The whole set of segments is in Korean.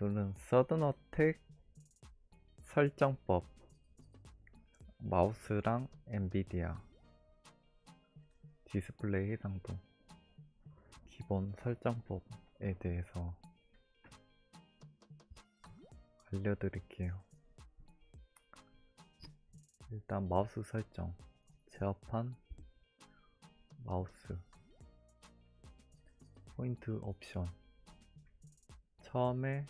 오늘은 서든 어택 설정법 마우스랑 엔비디아 디스플레이 해상도 기본 설정법에 대해서 알려드릴게요. 일단 마우스 설정 제어판 마우스 포인트 옵션 처음에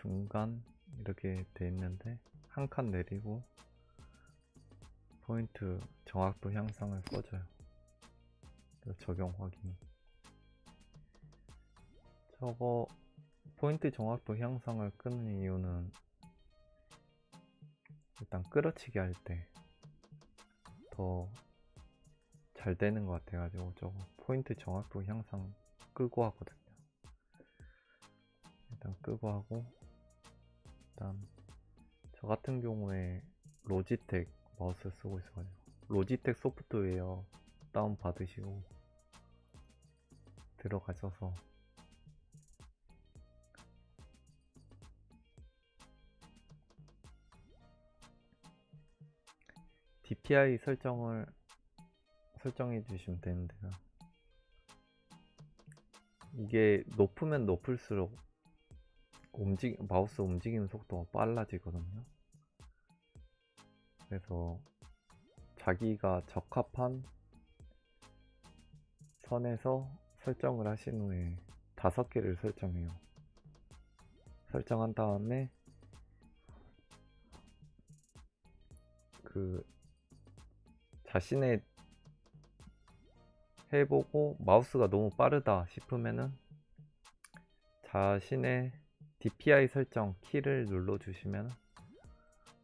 중간 이렇게 돼 있는데 한 칸 내리고 포인트 정확도 향상을 꺼줘요. 적용 확인. 저거 포인트 정확도 향상을 끄는 이유는 일단 끌어치기 할 때 더 잘 되는 것 같아가지고 저거 포인트 정확도 향상 끄고 하거든요. 일단 끄고 하고 저 같은 경우에 로지텍 마우스 쓰고 있어가지고 로지텍 소프트웨어 다운 받으시고 들어가셔서 DPI 설정을 설정해 주시면 되는데요. 이게 높으면 높을수록 움직 마우스 움직이는 속도가 빨라지거든요. 그래서 자기가 적합한 선에서 설정을 하신 후에 다섯 개를 설정해요. 설정한 다음에 그 자신의 해보고 마우스가 너무 빠르다 싶으면은 자신의 DPI 설정 키를 눌러주시면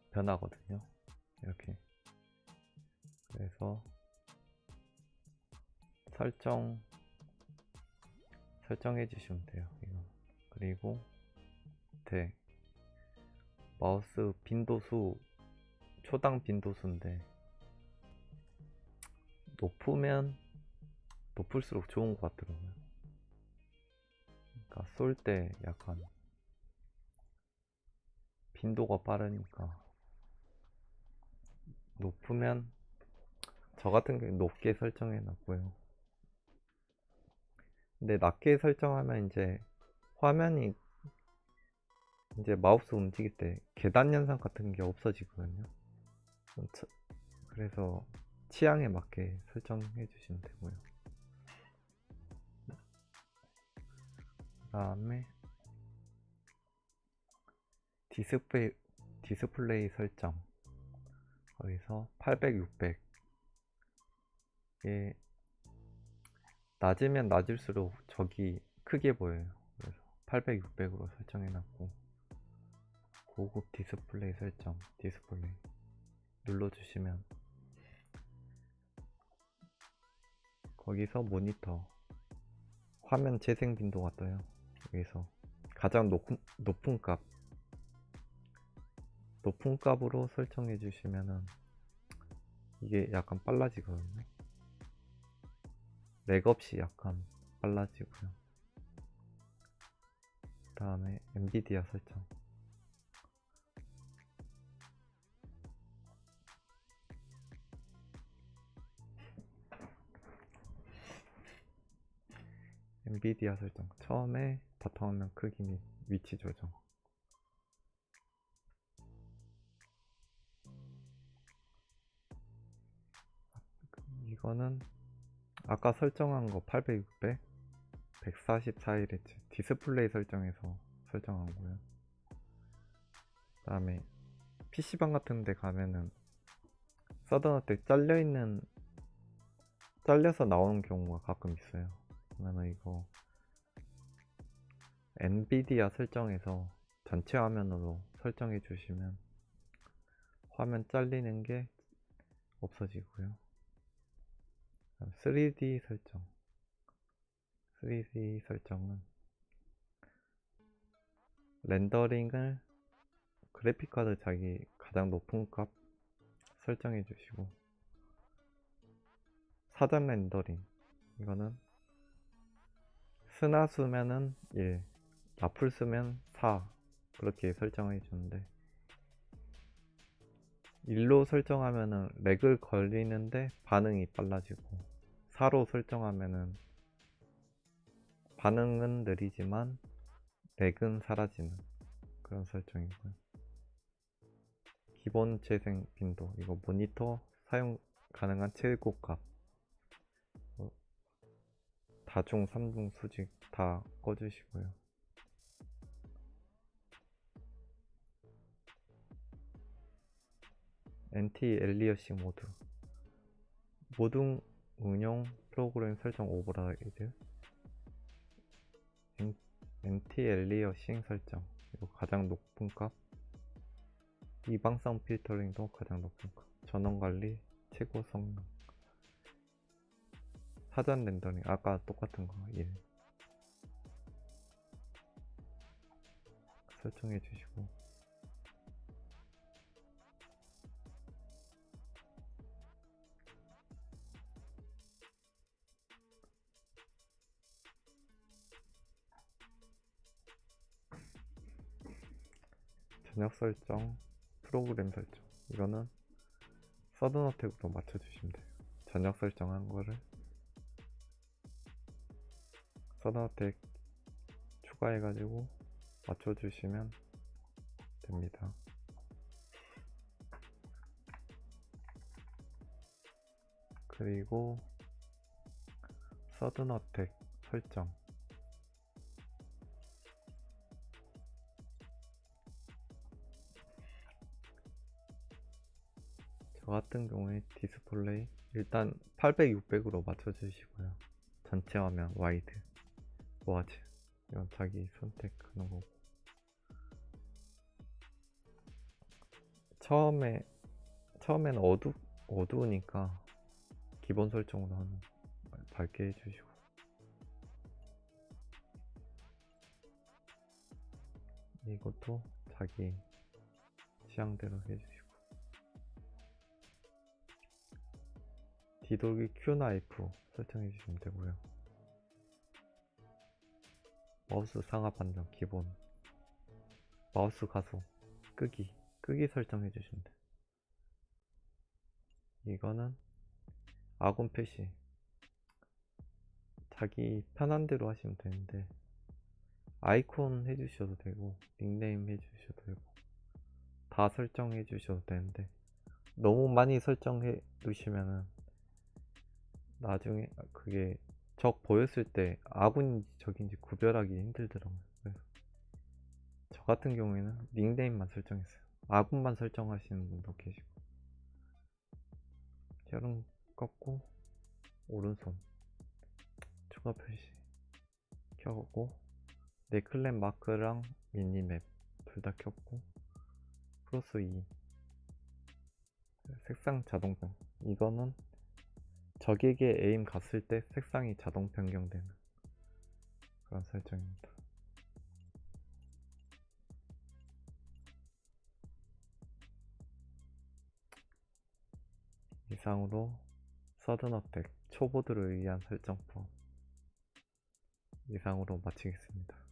변하거든요. 이렇게. 그래서 설정 설정해 주시면 돼요. 이거. 그리고 대 마우스 빈도수 초당 빈도수인데 높으면 높을수록 좋은 것 같더라고요. 그러니까 쏠 때 약간 빈도가 빠르니까 높으면 저 같은 경우 높게 설정해 놨고요. 근데 낮게 설정하면 이제 화면이 이제 마우스 움직일 때 계단 현상 같은 게 없어지거든요. 그래서 취향에 맞게 설정해 주시면 되고요. 그 다음에 디스플레이, 디스플레이 설정 거기서 800, 600 이게 낮으면 낮을수록 적이 크게 보여요. 그래서 800, 600으로 설정해 놨고 고급 디스플레이 설정 디스플레이 눌러주시면 거기서 모니터 화면 재생 빈도가 떠요. 여기서 가장 높은, 높은 값 높은 값으로 설정해 주시면은 이게 약간 빨라지거든요. 렉 없이 약간 빨라지고요. 그 다음에 엔비디아 설정. 엔비디아 설정. 처음에 바탕화면 크기 및 위치 조정. 이거는 아까 설정한 거 800, 600, 144Hz 디스플레이 설정해서 설정한 거고요. 그 다음에 PC방 같은 데 가면은 서든어택 잘려있는 잘려서 나오는 경우가 가끔 있어요. 그러면 이거 엔비디아 설정해서 전체 화면으로 설정해 주시면 화면 잘리는 게 없어지고요. 3D 설정. 3D 설정은 렌더링을 그래픽카드 자기 가장 높은 값 설정해 주시고 사전 렌더링. 이거는 스나 쓰면은 1 나풀 쓰면 4 그렇게 설정해 주는데 1로 설정하면은 렉을 걸리는데 반응이 빨라지고 4로 설정하면은 반응은 느리지만 렉은 사라지는 그런 설정이고요. 기본 재생 빈도 이거 모니터 사용 가능한 최고값 어, 다중 3중 수직 다 꺼주시고요. NT 엘리어싱 모드 모든 응용 프로그램 설정 오버라이드. NT 엘리어싱 설정. 이거 가장 높은 값. 이방성 필터링도 가장 높은 값. 전원 관리 최고 성능. 사전 렌더링. 아까 똑같은 거. 1. 설정해 주시고 저녁 설정 프로그램 설정. 이거는 서든 어택으로 맞춰주시면 돼요. 저녁 설정한 거를 서든 어택 추가해가지고 맞춰주시면 됩니다. 그리고 서든 어택 설정 저 같은 경우에 디스플레이 일단 800, 600으로 맞춰주시고요. 전체 화면 와이드, 와즈 이건 자기 선택하는 거고. 처음에 처음에는 어두 어두우니까 기본 설정으로 하는 밝게 해주시고. 이것도 자기 취향대로 해주시고 뒤돌기 Q 나이프 설정해 주시면 되고요. 마우스 상하 판정 기본 마우스 가속 끄기 끄기 설정해 주시면 돼요. 이거는 아군 표시 자기 편한 대로 하시면 되는데 아이콘 해주셔도 되고 닉네임 해주셔도 되고 다 설정해 주셔도 되는데 너무 많이 설정해 두시면은 나중에 그게 적 보였을 때 아군인지 적인지 구별하기 힘들더라고요. 저 같은 경우에는 닉네임만 설정했어요. 아군만 설정하시는 분도 계시고. 혈흔 꺾고 오른손 추가 표시 켜고 네클랩 마크랑 미니맵 둘 다 켰고 크로스 2 색상 자동 변 이거는 적에게 에임 갔을 때 색상이 자동 변경되는 그런 설정입니다. 이상으로 서든어택 초보들을 위한 설정법 이상으로 마치겠습니다.